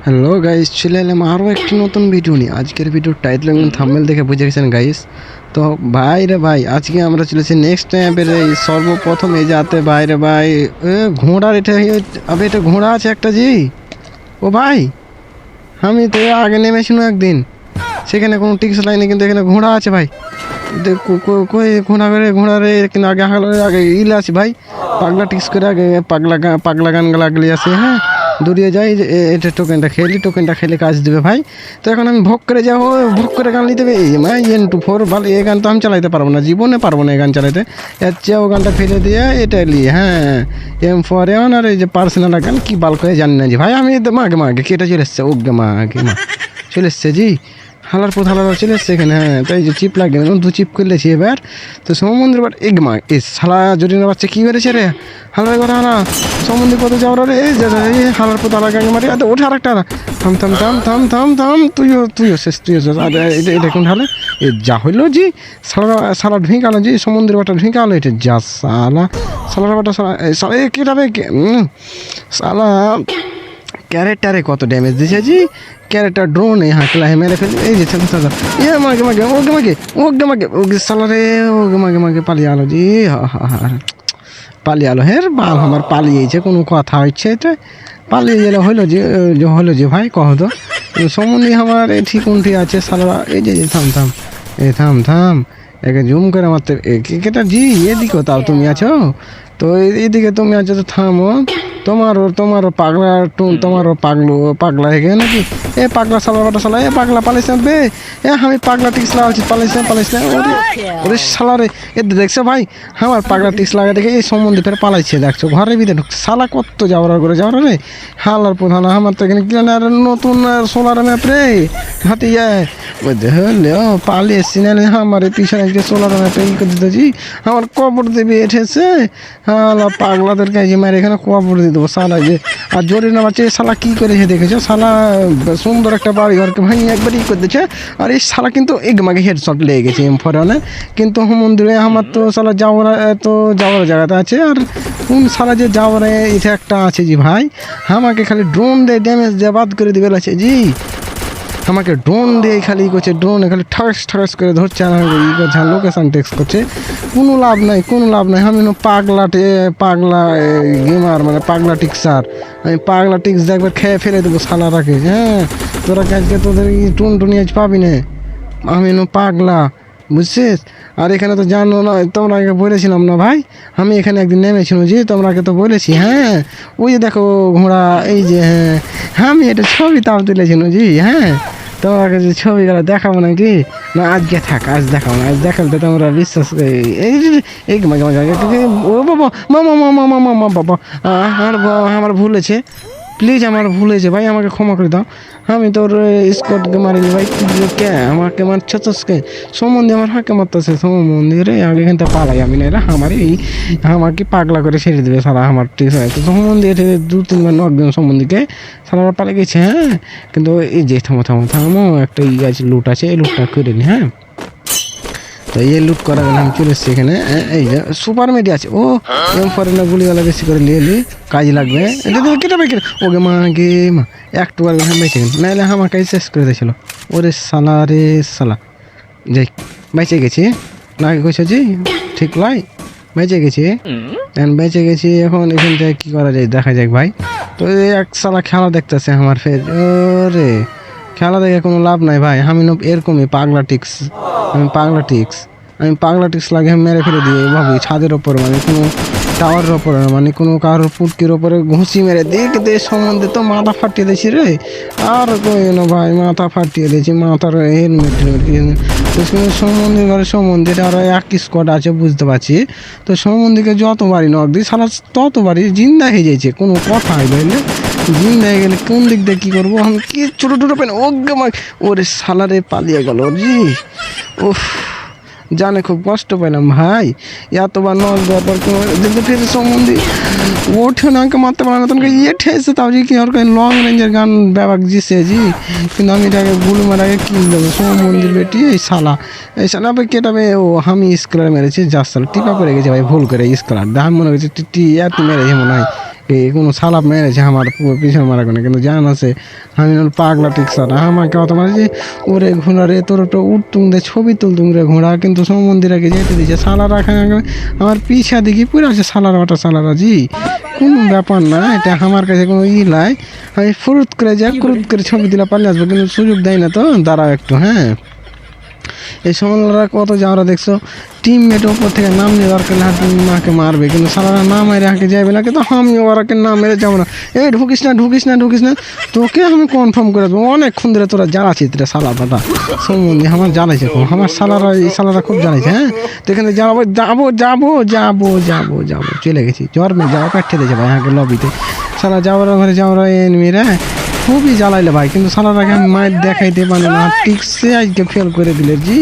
Hello guys চলে এলাম আরও একটি নতুন ভিডিও নিয়ে। আজকের ভিডিও টাইটেল এবং থাম্বেল দেখে বুঝে গেছেন গাইস তো ভাই রে ভাই আজকে আমরা চলেছি নেক্সট টাইমের এই সর্বপ্রথম এই যাতে ভাই রে ভাই এ, ঘোড়ার এটা আবে এটা ঘোড়া আছে একটা জি। ও ভাই আমি তো আগে নেমেছিলাম একদিন। সেখানে কোনো টিক্স লাইনে কিন্তু এখানে ঘোড়া আছে ভাই। কই ঘোড়া করে ঘোড়া রে কিন্তু আগে আগে ইল আছে ভাই। পাগলা টিক্স করে আগে পাগলা পাগলা গান লাগলি আছে হ্যাঁ। দূরিয়ে যাই এটা টোকেনটা খেলি টোকেনটা খেলে কাজ দেবে ভাই। তো এখন আমি ভোগ করে যাব, ভোগ করে গান নিতে এই মাই এন টু ফোর ভালো, এই গান তো আমি চালাইতে পারব না, জীবনে পারব না এই গান চালাইতে। এর চেয়ে ও গানটা ফেলে দিয়ে এটা নিয়ে হ্যাঁ এম ফোর এমন আর এই যে পার্সোনাল গান, কী বাল করে জানি না যে ভাই, আমি মাগে মাগে, কেটে চলে এসছে ওগে মাগে মা চলে এসছে জি। হালার পর হালার চলে এসছে এখানে হ্যাঁ তাই যে চিপ লাগে দু চিপ করলেছি এবার তো এবার এগ মা এ শালা জরিনা বাচ্চা কী বেড়েছে রে হালার ঘরে হালা সমুদ্র পথে যাওয়ার রে এই যে যে, হালার পথ হালা গাঙ্গে মারি আরে ওঠে আরেকটা হালা। থাম থাম থাম থাম থাম থাম তুইও তুইও শেষ তুইও শেষ আর এটা এটা কোন হালে এ যা হইল জি সালা সালা ঢুঁকালো জি সমুদ্রের বাটা ঢুঁকালো এটা যা সালা সালার বাটা সালা সালা এ কেটা উম, সালা ক্যারেক্টারে কত ড্যামেজ দিয়েছে ক্যারেক্টার ড্রোনে হাঁকলা হে মেরে ফেলি এই যে চাচা চাচা ইয়ে মাগে মাগে ওকে মাগে ওকে মাগে ওকে সালারে ওকে মাগে মাগে, পালিয়ে আলো জি, হা হা হা পালিয়ে আলো, হের বাল আমার পালিয়েছে, কোনো কথা হচ্ছে এটা? পালিয়ে গেলে হইল যে হলো যে ভাই, কহ তো। সমনি আমার এই ঠিক উন্ঠি আছে, সালারা, এই যে থাম থাম। এ, থাম থাম। একে জুম করে আমার মারতে কেটা জি, এদিকেও তাও তুমি আছো? তো এইদিকে তুমি আছো তো থামো। তোমারও তোমারও পাগলা টুন তোমারও পাগলো পাগলা হয়ে গেছে নাকি? এ পাগলা সালা বাটা সালা এ পাগলা পালিস না বে এ আমি পাগলা টিক্স লাগাচ্ছি পালিস না পালিস না ওরে ওরে সালা রে এ দেখছ ভাই আমার পাগলা টিক্স লাগা দেখে এই সম্বন্ধে ফের পালাইছে দেখছ ঘরের ভিতরে সালা কত যাওয়ার করে যাওয়ার রে হালার প্রধান আমার তো এখানে কি জানে আর নতুন সোলার ম্যাপ রে হাতে যায় হলে ও পালিয়ে সিনালে আমার এই পিছনে যে সোলার ম্যাপে ই করে দিতেছি আমার কবর দেবে এঠেছে হালা পাগলাদের কাছে মারে এখানে কবর দেবো সালা যে, আর জোরে না বাচ্চা শালা কী করেছে দেখেছ? সালা সুন্দর একটা বাড়ি ঘরকে ভাঙি একবার ই করে দিচ্ছে আর এই সালা কিন্তু একমাকে হেডশট লেগে গেছে এম ফরানে কিন্তু মন্দিরে আমার তো সালা যাওয়ার তো যাওয়ার জায়গাতে আছে, আর কোন সালা যে যাওয়ার এটা একটা আছে জি ভাই, আমাকে খালি ড্রোন দিয়ে ড্যামেজ দিয়ে বাদ করে দিবে আছে জি আমাকে ড্রোন দিয়ে খালি করছে ড্রোনে খালি ঠাস ঠাস করে ধরছে, আর ই করছে লোকেশন টেক্স করছে। কোনো লাভ নাই, কোনো লাভ নাই। আমি না পাগলা গেমার মানে পাগলা টিক্সার। আমি পাগলা টিক্স একবার খেয়ে ফেলে দেবো সালাটাকে হ্যাঁ? তোরা আজকে তোদের টুন টুনি আজ পাবি না। আমি না পাগলা, বুঝছিস? আর এখানে তো জানো না, তোমরা আগে বলেছিলাম না ভাই? আমি এখানে একদিন নেমেছিলাম যে তোমরাকে তো বলেছি হ্যাঁ? ওই যে দেখো ঘোড়া, এই যে হ্যাঁ? আমি এটা ছবি তাও তুলেছিলাম জি হ্যাঁ? তোমাকে যে ছবিগুলো দেখাবো নাকি না আজকে থাক আজ দেখাবো না আজ দেখালে তোমরা বিশ্বাস ও বাবা মামা মামা মামা বাবা আমার আমার ভুল হয়েছে প্লিজ আমার ভুল হয়েছে। ভাই, আমাকে ক্ষমা করে দাও। আমি তোর স্কটকে মারিনি, ভাই। কে আমাকে মারছস কে সম্বন্ধে আমার হাঁকে মারতেছে। সম্বন্ধে আগে এখান থেকে পালাই আমি না এরা আমার এই আমাকে পাগলা করে ছেড়ে দেবে সারা আমার ঠিক আছে। সম্বন্ধে দু, তিনবার নকজন সম্বন্ধীকে সারা আমার পালে গেছে হ্যাঁ? কিন্তু এই যে, থামো থামো থামো, একটা ই আছে লুট আছে, এই লুটটা করে নি হ্যাঁ? তো এই লুট করা গেলে আমি চলে এসেছি এখানে। এই যে সুপার মিডিয়া আছে। ও এম ফরেনার গুলিওয়ালা বেশি করে নিয়ে নি, কাজ লাগবে। এটা তো কেটে কেটে ওকে মা গে মা। একটু আর বেঁচে গেল নাহলে আমার কাছে শেষ করে দিয়েছিল। ওরে সালা রে সালা। যাই, বেঁচে গেছি। না কইছো জি ঠিক লাই। বেঁচে গেছি। এখন বেঁচে গেছি, এখন এখান থেকে কী করা যায়? দেখা যাক ভাই। তো এক সালা খেলা দেখতেছে আমার ফের ওরে। খেলা দেখে কোনো লাভ নাই ভাই। আমি এরকমই পাগলা টিক্স। আমি পাগলা টিক্স। আমি পাগলা টিক্স লাগে আমি মেরে ফেলে দিই ভাবি ছাদের ওপর মানে কোনো টাওয়ারের ওপরে মানে কোনো কারোর পুটকির ওপরে ঘুষি মেরে কিন্তু এই সম্বন্ধে তো মাথা ফাটিয়ে দিয়েছি রে? আর কই না ভাই, মাথা ফাটিয়ে দিয়েছি, মাথার হেলমেট তো সম্বন্ধে ঘরে সম্বন্ধে আরও এক স্কোয়াড আছে, বুঝতে পারছি। তো সম্বন্ধীকে যতবারই নক দিই সারা ততবারই জিন্দা হয়ে যাইছে, কোনো কথাই বুঝলে জিন্দা হয়ে গেলে কোন দিক দিয়ে কী করব? আমি কি ছোটো ছোটো পেন? ওকে মার ওরে সালারে পালিয়ে গেল জি উফ, জানে খুব কষ্ট পেলাম ভাই। এতবার নজ দেওয়ার পর কোনো দেখতে ফিরে সম্বন্ধে। ওঠে না আমাকে, মারতে পারে না। তোমাকে ইয়ে ঠেসে, তাও যে কি ওর লং রেঞ্জের গান ব্যাপাক জিসে জি? কিন্তু আমি এটাকে গুলো মার আগে কিন দেবো মন্দির বেটি, এই শালা। এই শালা ভাই কেটাবে ও, আমি স্কলার মেরেছি, যার সালা টিপা পড়ে গেছে ভাই, ভুল করে স্কলার দাম মনে হচ্ছে টি এত মেরেছে মনে হয়। আমাকে কোনো সালাপ মেরেছে আমার পিছনে মারা কোনো কিন্তু জান আছে, আমি পাগলা টিকসার আমাকে অত মারছে ওরে ঘোড়া রে, তোর একটা উঠতুম দে, ছবি তুলতুম রে ঘোড়া, কিন্তু সমন্দিরাকে যেতে দিচ্ছে সালারা খানে আমার পিছা দিকে পুরো আছে সালারা ওটা সালারা, জি। কোনো ব্যাপার না, এটা আমার কাছে কোনো ই নাই। আমি ফুরুত করে যা কুরুত করে ছবি দিলে পালিয়ে আসব, কিন্তু সুযোগ দেয় না তো, দাঁড়াও একটু হ্যাঁ। এই সমলরা কত যাওয়ারা দেখছ টিমমেট ওপর থেকে নাম নিয়ে না মাকে মারবে, কিন্তু সালারা না মেরে হাঁকে যাবে না, কিন্তু আমি ওরাকে না মেরে যাব না। এই ঢুকিস না ঢুকিস না ঢুকিস না, তোকে আমি কনফার্ম করে দেবো। অনেকক্ষণ ধরে তোরা জ্বালাচ্ছিস রে সালা দাদা সম্বন্ধে আমার জ্বালাইছে খুব, আমার সালারা, এই সালারা খুব জ্বালাইছে হ্যাঁ? তো এখানে যাব যাব যাব যাব যাব যাব, চলে গেছি। জ্বর মেয়ে যাওয়া কাটতে দিয়েছে ভাই হাঁকে লবিতে সালা যাওয়ার ঘরে যাওয়ার এনমিরা খুবই জ্বালাইলে ভাই, কিন্তু সালারাকে আমি মায়ের দেখাইতে পারে না। টিকসে আজকে ফেল করে দিলে, জি।